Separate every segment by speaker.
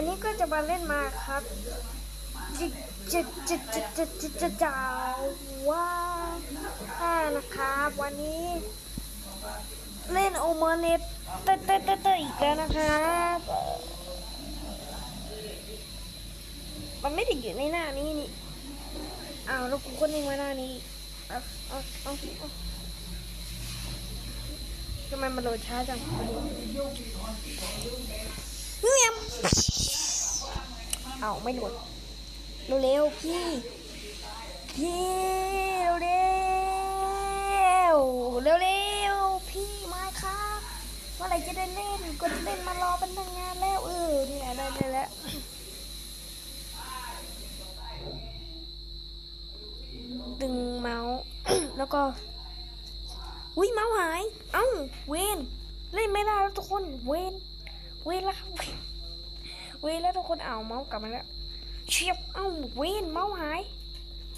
Speaker 1: วันนี้ก็จะมาเล่นมาครับจิจิจิจิจิจิจิจาว้าอ่านะครับ วันนี้ เล่นโอเมเนตเตเตเตเตอีกแล้วนะครับมันไม่ได้อยู่ในหน้านี้นี่อ้าวแล้วกูก็นิ่งไว้หน้านี้เอาเอาเอาเอาทำไมมันโหลดช้าจัง เงียบเอาไม่โหลดเร็วๆพี่ พี่เร็วๆเร็วๆพี่มาครับเมื่อไหรจะได้เล่นก็จะเล่นมารอเป็นงงานแล้วเออเนี่ยได้ได้แล้วดึงเมาส์แล้วก็อุ้ยเมาส์หาย เอ้าเวนเล่นไม่ได้แล้วทุกคนเวน เวนแล้วครับเวนแล้วทุกคนเอาเมาส์กลับมาแล้วเชียบเอ้าเวนเมาส์หาย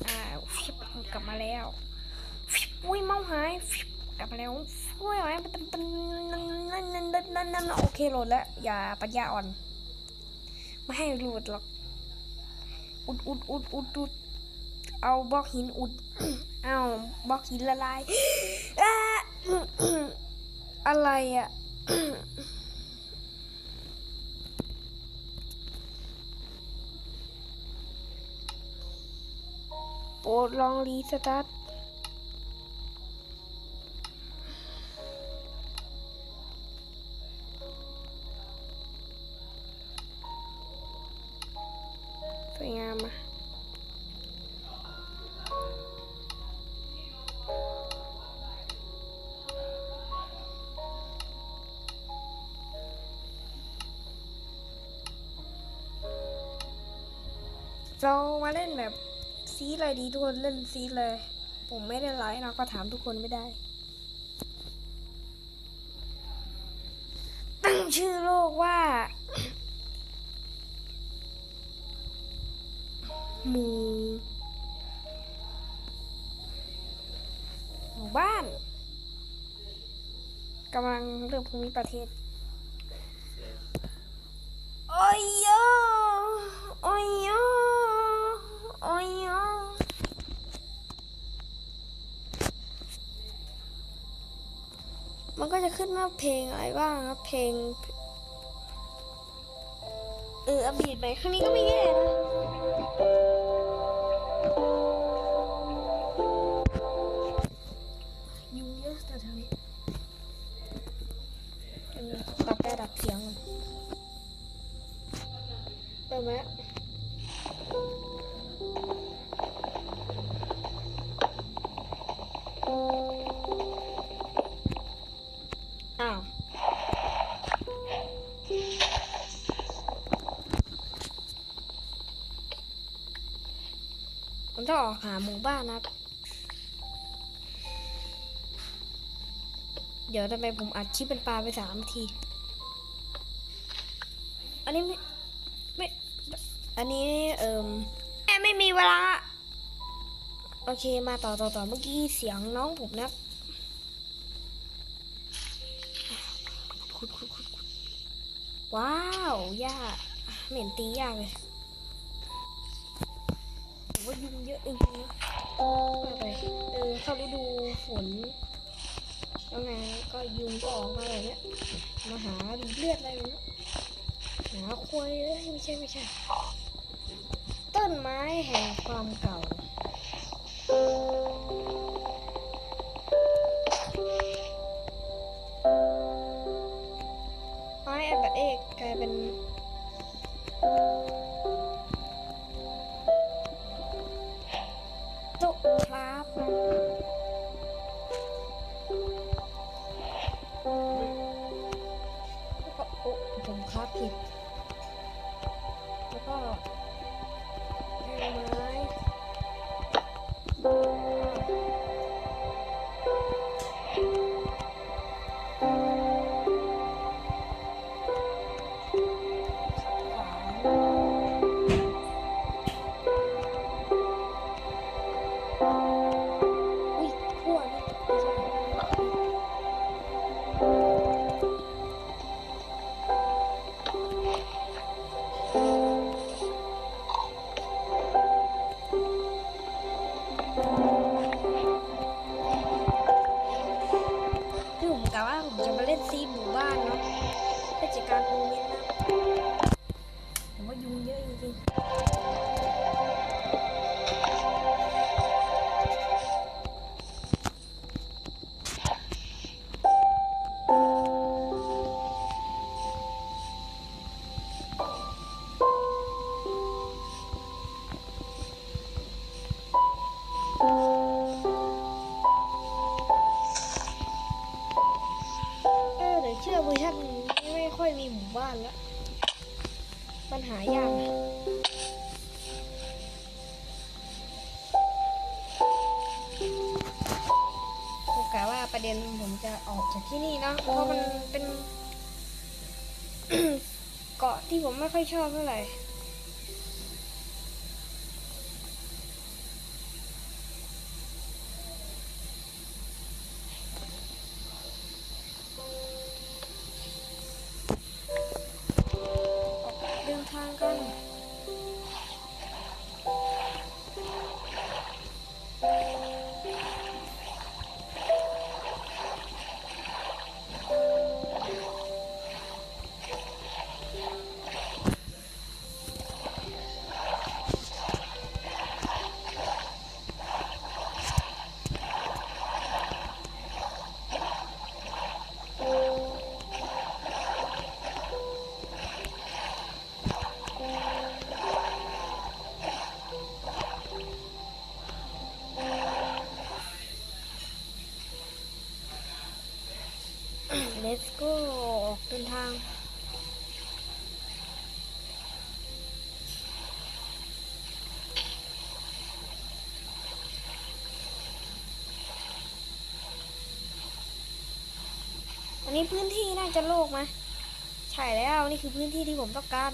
Speaker 1: อ่าฟิบกลับมาแล้วฟิบอุ้ยเมาส์หายฟิบกลับมาแล้วอุ้ยหายมันมันนนั่นนั่นนั่นนั่นนั่นโอเคโหลดแล้วอย่าปัญญาอ่อน ไม่ให้โหลดหรอกอุดอุดอุดอุดอุดเอาบล็อกหินอุด เอาบล็อกหินละลายอ่าอะไรอะ โปรดลองรีสต ซีอะไรดีทุกคนเล่นซีเลย ผมไม่ได้ไลฟ์นะก็ถามทุกคนไม่ได้ ตั้งชื่อโลกว่า หมู่หมู่บ้านกำลังเลือกภูมิประเทศ โอ้ยโยโอ้ยโยโอ้ยโยมัน ก็จะขึ้นว่าเพลงอะไรบ้างครับเพลง เอออัปเดตไปครั้งนี้ก็ไม่แย่นะ มันต้องออกหาหมู่บ้านนะครับ เดี๋ยวทำไมผมอัดคลิปเป็นปลาไปสามนาที อันนี้ไม่ไม่ อันนี้เอ่มแม่ไม่มีเวลา โอเคมาต่อต่อต่อเมื่อกี้เสียงน้องผมนะว้าวย่าเหม็นตียากเลย ผมว่ายุงเยอะจริงๆนะว่าไปเออเข้าฤดูฝนแล้วไงก็ยุงก็ออกมาแบบเนี้ยมาหาดูดเลือดอะไรแบบเนี้ยหาควยเอ้ยไม่ใช่ไม่ใช่ ต้นไม้แห่งความเก่า ข กะว่าประเด็นผมจะออกจากที่นี่เนาะเพราะมันเป็น เกาะที่ผมไม่ค่อยชอบเท่าไหร่ Let's go ออกเดินทางอันนี้พื้นที่น่าจะโล่งไหมใช่แล้วนี่คือพื้นที่ที่ผมต้องการ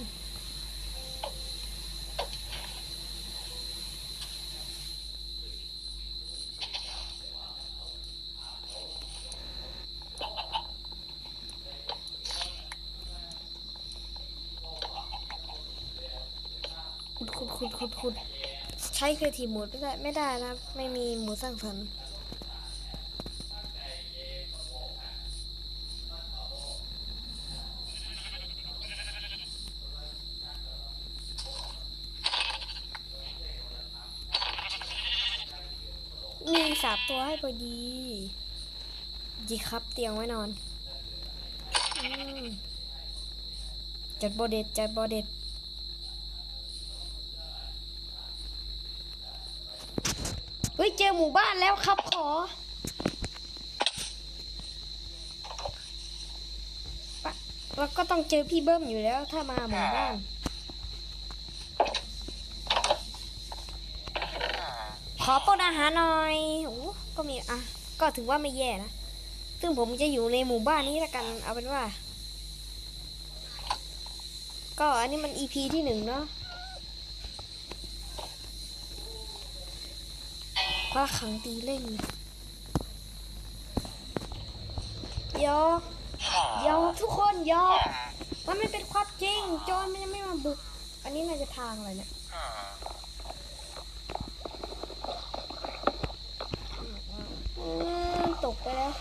Speaker 1: ขุดขุดขุดใช้ครีเอทีฟโหมดไม่ได้ไม่ได้นะไม่มีหมูสร้างสรรค์มีสามตัวให้พอดี ดีครับเตียงไว้นอนอจัดบอเด็ดจัดบอเด็ด เฮ้ยเจอหมู่บ้านแล้วครับขอแล้วก็ต้องเจอพี่เบิ้มอยู่แล้วถ้ามาหมู่บ้านขอปนอาหารหน่อยโอ้ก็มีอะก็ถือว่าไม่แย่นะ ซึ่งผมจะอยู่ในหมู่บ้านนี้ละกัน เอาเป็นว่า ก็อันนี้มัน EP ที่หนึ่งเนาะ ว่าขังตีเล่นยอกยอกทุกคนยอกมันไม่เป็นความจริงโจรมันยังไม่มาบุก อันนี้น่าจะทางอะไรเนี่ยอืมตกไปแล้ว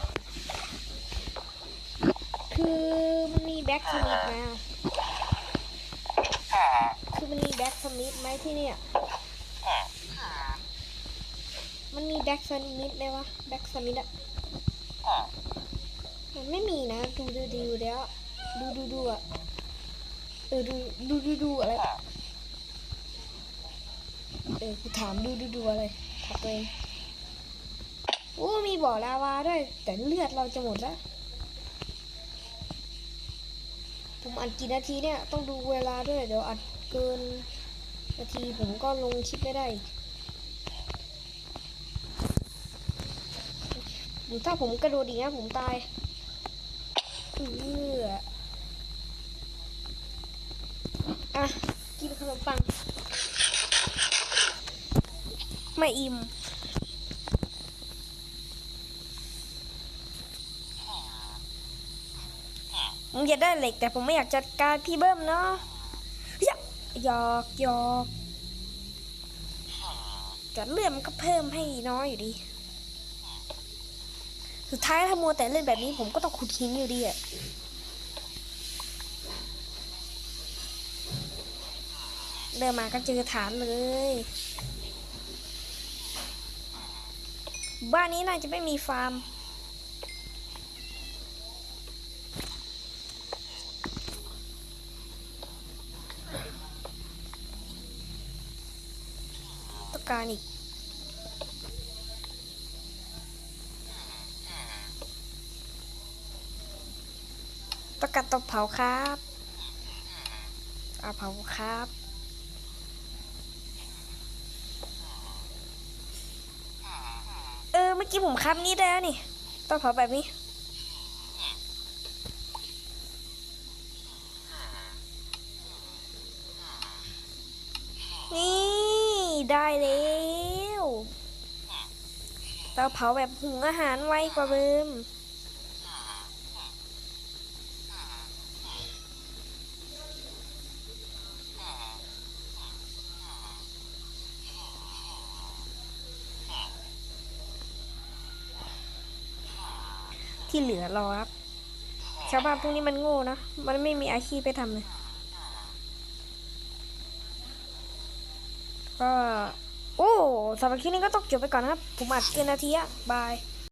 Speaker 1: คือมันมีแบ็กสมิธไหมอะคือมันมีแบ็กสมิธไหมที่เนี่ย มันมีแบ็กสมิธไหมวะแบ็กสมิธอะมันไม่มีนะ ดูดูดูแล้วดูดูดูอะเออดูดูดูดูอะไรเออกูถามดูดูดูอะไรถามตัวเองโอ้มีบ่อลาวาด้วย แต่เลือดเราจะหมดแล้วผมอัดกี่นาทีเนี่ย ต้องดูเวลาด้วย เดี๋ยวอัดเกินนาทีผมก็ลงคลิปไม่ได้อีก หรือ ถ้าผมกระโดดอีนะผมตายเอออะ กินขนมปัง ไม่อิ่มผมอยากได้เหล็กแต่ผมไม่อยากจัดการพี่เบิ้มเนาะหยอกหยอกหยอกแต่เลื่อมก็เพิ่มให้น้อยอยู่ดี สุดท้ายถ้ามัวแต่เล่นแบบนี้ผมก็ต้องขุดหินอยู่ดีอะเดินมาก็เจอฐานเลย บ้านนี้น่าจะไม่มีฟาร์ม ต้องการอีก ต้อง กรเตาเผาครับเอาเผาครับเออเมื่อกี้ผมครับนี่ได้แล้วนี่ต้องเผาแบบนี้ นี่ได้แล้วเตาเผาแบบหุงอาหารไวกว่าเดิม ที่เหลือรอครับ ชาวบ้านพวกนี้มันโง่นะ มันไม่มีอาชีพไปทำเลย ก็ โอ้สำหรับคลิปนี้ก็ต้องจบไปก่อนนะครับ ผมอัดเกินนาทีอะบาย